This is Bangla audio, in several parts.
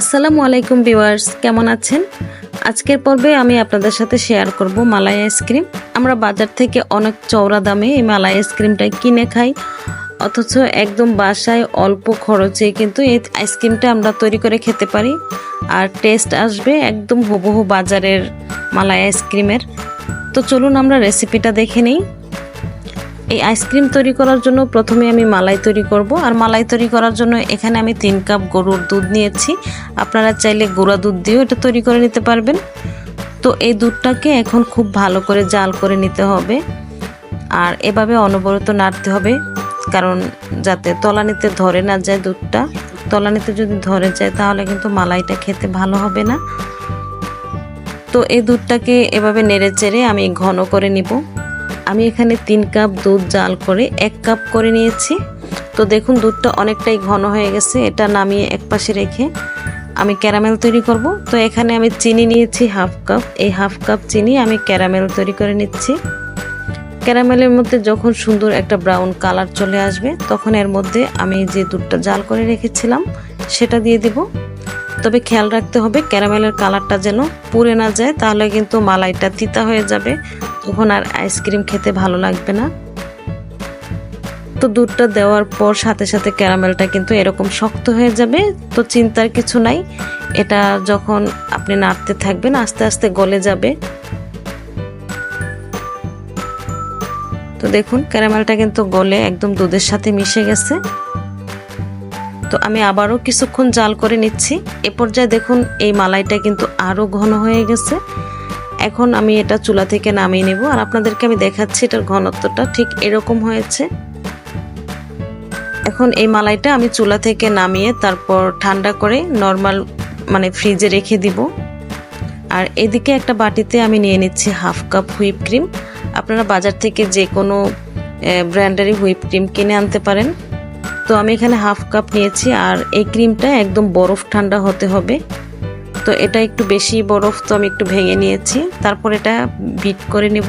আসসালামু আলাইকুম ভিউয়ার্স, কেমন আছেন? আজকের পর্বে আমি আপনাদের সাথে শেয়ার করব মালাই আইসক্রিম। আমরা বাজার থেকে অনেক চওড়া দামে এই মালাই আইসক্রিমটা কিনে খাই, অথচ একদম বাসায় অল্প খরচে কিন্তু এই আইসক্রিমটা আমরা তৈরি করে খেতে পারি। আর টেস্ট আসবে একদম হুবহু বাজারের মালাই আইসক্রিমের। তো চলুন আমরা রেসিপিটা দেখে নিই। এই আইসক্রিম তৈরি করার জন্য প্রথমে আমি মালাই তৈরি করব। আর মালাই তৈরি করার জন্য এখানে আমি তিন কাপ গরুর দুধ নিয়েছি। আপনারা চাইলে গুঁড়া দুধ দিয়েও এটা তৈরি করে নিতে পারবেন। তো এই দুধটাকে এখন খুব ভালো করে জাল করে নিতে হবে। আর এভাবে অনবরত নাড়তে হবে, কারণ যাতে তলানিতে ধরে না যায় দুধটা। তলানিতে যদি ধরে যায় তাহলে কিন্তু মালাইটা খেতে ভালো হবে না। তো এই দুধটাকে এভাবে নেড়ে চেড়ে আমি ঘন করে নিব। আমি এখানে তিন কাপ দুধ জাল করে এক কাপ করে নিয়েছি। তো দেখুন, দুধটা অনেকটাই ঘন হয়ে গেছে। এটা নামিয়ে এক পাশে রেখে আমি ক্যারামেল তৈরি করব। তো এখানে আমি চিনি নিয়েছি হাফ কাপ। এই হাফ কাপ চিনি আমি ক্যারামেল তৈরি করে নিচ্ছি। ক্যারামেলের মধ্যে যখন সুন্দর একটা ব্রাউন কালার চলে আসবে, তখন এর মধ্যে আমি যে দুধটা জাল করে রেখেছিলাম, সেটা দিয়ে দিব। তবে খেয়াল রাখতে হবে ক্যারামেলের কালারটা যেন পুড়ে না যায়, তাহলে কিন্তু মালাইটা তিতা হয়ে যাবে। তখন আর আইসক্রিম খেতে ভালো লাগবে না। তো দুধটা দেওয়ার পর সাথে সাথে ক্যারামেলটা কিন্তু এরকম শক্ত হয়ে যাবে, তো চিন্তার কিছু নাই। এটা যখন আপনি নাড়তে থাকবেন, আস্তে আস্তে গলে যাবে। তো দেখুন, ক্যারামেলটা কিন্তু গলে একদম দুধের সাথে মিশে গেছে। তো আমি আবারও কিছুক্ষণ জাল করে নিচ্ছি। এ পর্যায়ে দেখুন, এই মালাইটা কিন্তু আরও ঘন হয়ে গেছে। এখন আমি এটা চুলা থেকে নামিয়ে নেব আর আপনাদেরকে আমি দেখাচ্ছি এটার ঘনত্বটা ঠিক এরকম হয়েছে। এখন এই মালাইটা আমি চুলা থেকে নামিয়ে তারপর ঠান্ডা করে নর্মাল মানে ফ্রিজে রেখে দিব। আর এদিকে একটা বাটিতে আমি নিয়ে নিচ্ছি হাফ কাপ হুইপ ক্রিম। আপনারা বাজার থেকে যে কোনো ব্র্যান্ডারি হুইপ ক্রিম কিনে আনতে পারেন। তো আমি এখানে হাফ কাপ নিয়েছি আর এই ক্রিমটা একদম বরফ ঠান্ডা হতে হবে। তো এটা একটু বেশি বরফ তো আমি একটু ভেঙে নিয়েছি। তারপর এটা বিট করে নেব।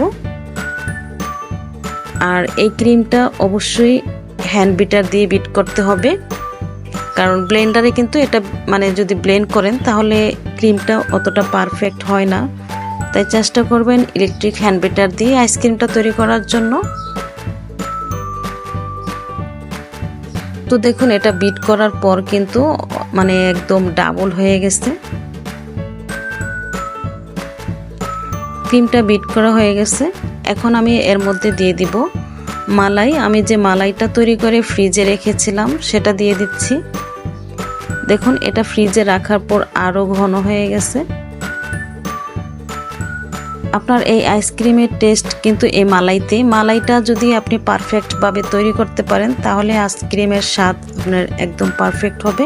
আর এই ক্রিমটা অবশ্যই হ্যান্ড বিটার দিয়ে বিট করতে হবে। কারণ ব্লেন্ডারে কিন্তু এটা মানে যদি ব্লেন্ড করেন তাহলে ক্রিমটা অতটা পারফেক্ট হয় না। তাই চেষ্টা করবেন ইলেকট্রিক হ্যান্ড বিটার দিয়ে আইসক্রিমটা তৈরি করার জন্য। তো দেখুন, এটা বিট করার পর কিন্তু মানে একদম ডাবল হয়ে গেছে। ক্রিমটা বিট করা হয়ে গেছে। এখন আমি এর মধ্যে দিয়ে দিব মালাই। আমি যে মালাইটা তৈরি করে ফ্রিজে রেখেছিলাম, সেটা দিয়ে দিচ্ছি। দেখুন, এটা ফ্রিজে রাখার পর আরও ঘন হয়ে গেছে। আপনার এই আইসক্রিমের টেস্ট কিন্তু এই মালাইতে। মালাইটা যদি আপনি পারফেক্টভাবে তৈরি করতে পারেন, তাহলে আইসক্রিমের স্বাদ আপনার একদম পারফেক্ট হবে।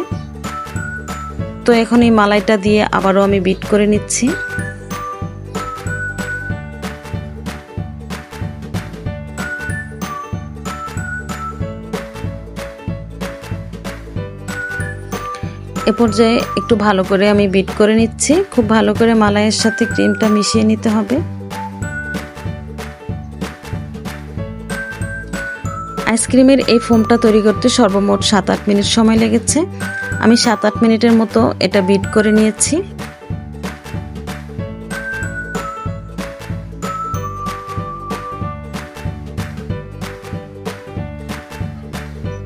তো এখন এই মালাইটা দিয়ে আবারও আমি বিট করে নিচ্ছি। এ পর্যায়ে একটু ভালো করে আমি বিট করে নিচ্ছি। খুব ভালো করে মালাইয়ের সাথে ক্রিমটা মিশিয়ে নিতে হবে। আইসক্রিমের এই ফোমটা তৈরি করতে সর্বমোট সাত আট মিনিট সময় লেগেছে। আমি সাত আট মিনিটের মতো এটা বিট করে নিয়েছি।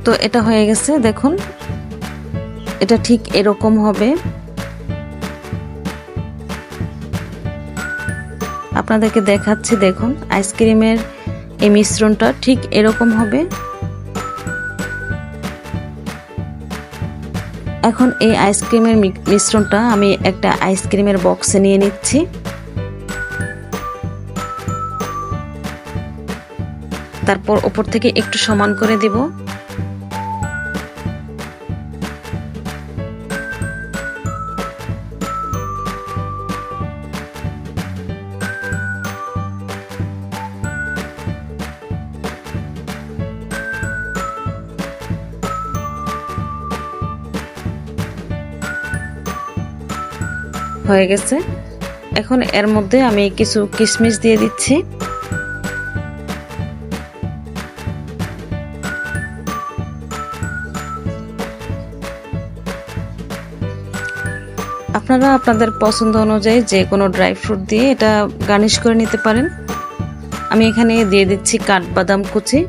তো এটা হয়ে গেছে, দেখুন। এটা ঠিক এরকম হবে। আপনাদেরকে দেখাচ্ছি, দেখুন, আইসক্রিমের এই মিশ্রণটা ঠিক এরকম হবে। এখন এই আইসক্রিমের মিশ্রণটা আমি একটা আইসক্রিমের বক্সে নিয়ে নিচ্ছি। তারপর ওপর থেকে একটু সমান করে দিব। হয়ে গেছে। এখন এর মধ্যে আমি কিছু কিশমিশ দিয়ে দিচ্ছি। আপনারা আপনাদের পছন্দ অনুযায়ী যে কোনো ড্রাই ফ্রুট দিয়ে এটা গার্নিশ করে নিতে পারেন। আমি এখানে দিয়ে দিচ্ছি কাঠবাদাম কুচি।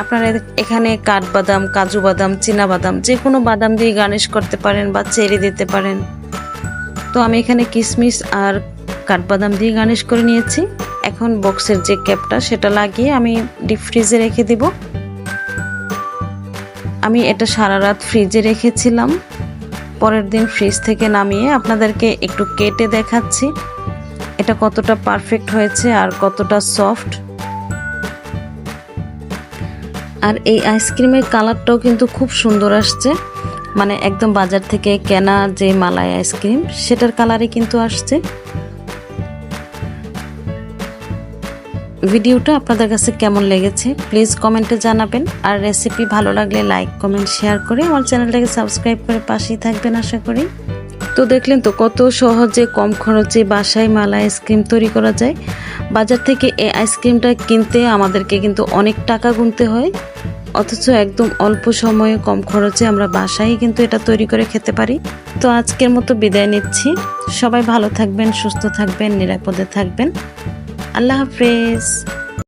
আপনারা এখানে কাঠবাদাম, কাজু বাদাম, চীনা বাদাম, যে কোনো বাদাম দিয়ে গার্নিশ করতে পারেন বা চেরি দিতে পারেন। তো আমি এখানে কিশমিশ আর কাঠবাদাম দিয়ে গার্নিশ করে নিয়েছি। এখন বক্সের যে ক্যাপটা, সেটা লাগিয়ে আমি ডিপ ফ্রিজে রেখে দিব। আমি এটা সারা রাত ফ্রিজে রেখেছিলাম। পরের দিন ফ্রিজ থেকে নামিয়ে আপনাদেরকে একটু কেটে দেখাচ্ছি। এটা কতটা পারফেক্ট হয়েছে আর কতটা সফট। আর এই আইসক্রিমের কালারটাও কিন্তু খুব সুন্দর আসছে। মানে একদম বাজার থেকে কেনা যে মালাই আইসক্রিম, সেটার কালারে কিন্তু আসছে। ভিডিওটা আপনাদের কাছে কেমন লেগেছে, প্লিজ কমেন্টে জানাবেন। আর রেসিপি ভালো লাগলে লাইক কমেন্ট শেয়ার করে আমার চ্যানেলটাকে সাবস্ক্রাইব করে পাশেই থাকবেন, আশা করি। তো দেখলেন তো কত সহজে কম খরচে বাসায় মালা আইসক্রিম তৈরি করা যায়। বাজার থেকে এই আইসক্রিমটা কিনতে আমাদেরকে কিন্তু অনেক টাকা গুনতে হয়। অথচ একদম অল্প সময়ে কম খরচে আমরা বাসায় কিন্তু এটা তৈরি করে খেতে পারি। তো আজকের মতো বিদায় নিচ্ছি। সবাই ভালো থাকবেন, সুস্থ থাকবেন, নিরাপদে থাকবেন। আল্লাহ হাফেজ।